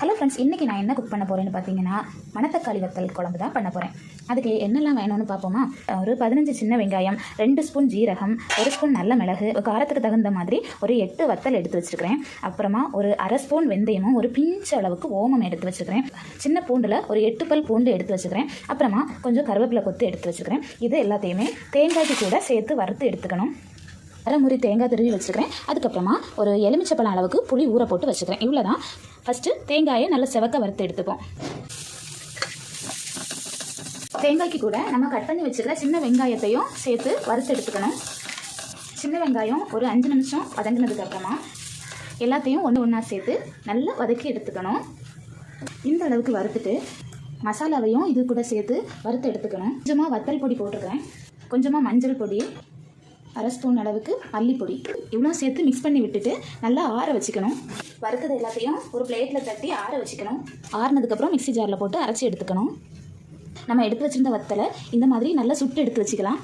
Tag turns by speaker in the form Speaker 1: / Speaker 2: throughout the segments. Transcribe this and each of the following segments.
Speaker 1: Hello friends இன்றைக்கி நான் என்ன குக் பண்ண போகிறேன்னு பார்த்தீங்கன்னா மணத்தக்காளி வத்தல் குழம்பு தான் பண்ண போகிறேன் அதுக்கு என்னெல்லாம் வேணும்னு பார்ப்போமா? ஒரு பதினஞ்சு சின்ன வெங்காயம் ரெண்டு ஸ்பூன் ஜீரகம் ஒரு ஸ்பூன் நல்ல மிளகு காரத்துக்கு தகுந்த மாதிரி ஒரு எட்டு வத்தல் எடுத்து வச்சுருக்கிறேன். அப்புறமா ஒரு அரை ஸ்பூன் வெந்தயமும் ஒரு பிஞ்ச் அளவுக்கு ஓமம் எடுத்து வச்சுக்கிறேன் சின்ன பூண்டில் ஒரு எட்டு பல் பூண்டு எடுத்து வச்சுக்கிறேன் அப்புறமா கொஞ்சம் கருவேப்பிலை கொத்து எடுத்து வச்சுக்கிறேன் இது எல்லாத்தையுமே தேங்காய்க்கு கூட சேர்த்து வறுத்து எடுத்துக்கணும். அரை முறி தேங்காய் திருவி வச்சுக்கிறேன் அதுக்கப்புறமா ஒரு எலுமிச்சப்பழம் அளவுக்கு புளி ஊற போட்டு வச்சுக்கிறேன் இவ்வளோ தான் ஃபஸ்ட்டு தேங்காயை நல்லா செவக்க வறுத்து எடுத்துப்போம். தேங்காய்க்கு கூட நம்ம கட் பண்ணி வச்சுருக்க சின்ன வெங்காயத்தையும் சேர்த்து வறுத்து எடுத்துக்கணும். சின்ன வெங்காயம் ஒரு அஞ்சு நிமிஷம் வதங்கினதுக்கப்புறமா எல்லாத்தையும் ஒன்று ஒன்றா சேர்த்து நல்லா வதக்கி எடுத்துக்கணும். இந்த அளவுக்கு வறுத்துட்டு மசாலாவையும் இது கூட சேர்த்து வறுத்து எடுத்துக்கணும். கொஞ்சமாக வத்தல் பொடி போட்டிருக்கேன். கொஞ்சமாக மஞ்சள் பொடி அரை ஸ்பூன் அளவுக்கு மல்லிப்பொடி இவ்வளோ சேர்த்து மிக்ஸ் பண்ணி விட்டுட்டு நல்லா ஆற வச்சுக்கணும். வறுத்தது எல்லாத்தையும் ஒரு பிளேட்டில் தட்டி ஆற வச்சுக்கணும். ஆறுனதுக்கப்புறம் மிக்ஸி ஜாரில் போட்டு அரைச்சி எடுத்துக்கணும். நம்ம எடுத்து வச்சிருந்த வத்தலை இந்த மாதிரி நல்லா சுட்டு எடுத்து வச்சுக்கலாம்.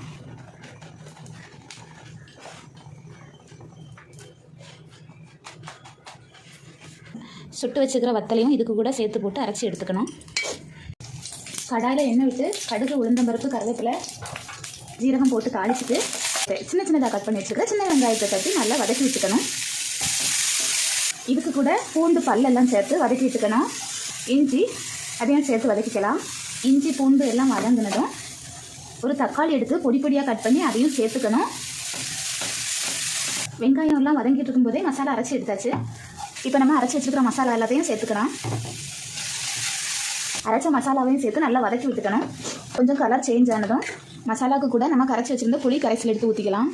Speaker 1: சுட்டு வச்சுக்கிற வத்தலையும் இதுக்கு கூட சேர்த்து போட்டு அரைச்சி எடுத்துக்கணும். கடாயில் எண்ணெய் விட்டு கடுகு உளுந்தம்பருப்பு கருவேப்பிலை ஜீரகம் போட்டு தாளிச்சிட்டு சின்ன சின்னதாக கட் பண்ணி வச்சுக்கிற சின்ன வெங்காயத்தை தட்டி நல்லா வதக்கி விட்டுக்கணும். இதுக்கு கூட பூண்டு பல்லெல்லாம் சேர்த்து வதக்கி விட்டுக்கணும். இஞ்சி அதையும் சேர்த்து வதக்கிக்கலாம். இஞ்சி பூண்டு எல்லாம் வதங்கினதும் ஒரு தக்காளி எடுத்து பொடி பொடியாக கட் பண்ணி அதையும் சேர்த்துக்கணும். வெங்காயம் எல்லாம் வதங்கிட்டு இருக்கும்போதே மசாலா அரைச்சி எடுத்தாச்சு. இப்போ நம்ம அரைச்சி வச்சுருக்கிற மசாலா எல்லாத்தையும் சேர்த்துக்கலாம். அரைச்ச மசாலாவையும் சேர்த்து நல்லா வதக்கி விட்டுக்கணும். கொஞ்சம் கலர் சேஞ்ச் ஆனதும் மசாலாவுக்கு கூட நம்ம கரைச்சி வச்சுருந்த புளி கரைசல் எடுத்து ஊற்றிக்கலாம்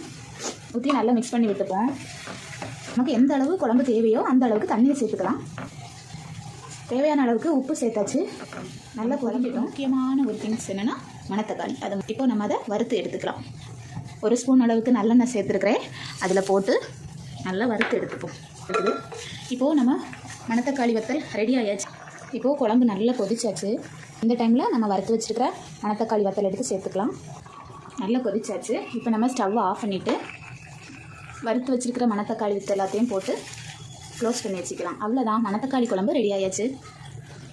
Speaker 1: ஊற்றி நல்லா மிக்ஸ் பண்ணி விட்டுப்போம். நமக்கு எந்த அளவு குழம்பு தேவையோ அந்த அளவுக்கு தண்ணியை சேர்த்துக்கலாம். தேவையான அளவுக்கு உப்பு சேர்த்தாச்சு. நல்லா குழம்பிட்டோம். முக்கியமான ஒரு திங்ஸ் என்னென்னா மணத்தக்காளி அது இப்போ நம்ம அதை வறுத்து எடுத்துக்கலாம். ஒரு ஸ்பூன் அளவுக்கு நல்லெண்ணெய் சேர்த்துருக்குறேன். அதில் போட்டு நல்லா வறுத்து எடுத்துப்போம். இப்போது நம்ம மணத்தக்காளி வத்தல் ரெடி ஆயாச்சு. இப்போது குழம்பு நல்லா கொதிச்சாச்சு. இந்த டைமில் நம்ம வறுத்து வச்சுருக்கிற மணத்தக்காளி வத்தல் எடுத்து சேர்த்துக்கலாம். நல்லா கொதிச்சாச்சு. இப்போ நம்ம ஸ்டவ்வை ஆஃப் பண்ணிவிட்டு வறுத்து வச்சுருக்கிற மணத்தக்காளி வித்து எல்லாத்தையும் போட்டு க்ளோஸ் பண்ணி வச்சுக்கலாம். அவ்வளோதான் மணத்தக்காளி குழம்பு ரெடி ஆயாச்சு.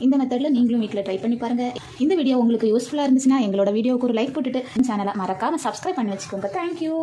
Speaker 1: இந்த மெத்தடில் நீங்களும் வீட்டில் ட்ரை பண்ணி பாருங்கள் இந்த வீடியோ உங்களுக்கு யூஸ்ஃபுல்லாக இருந்துச்சுன்னா எங்களோட வீடியோவுக்கு ஒரு லைக் போட்டுட்டு சேனலை மறக்காமல் சப்ஸ்கிரைப் பண்ணி வச்சுக்கோங்க. தேங்க்யூ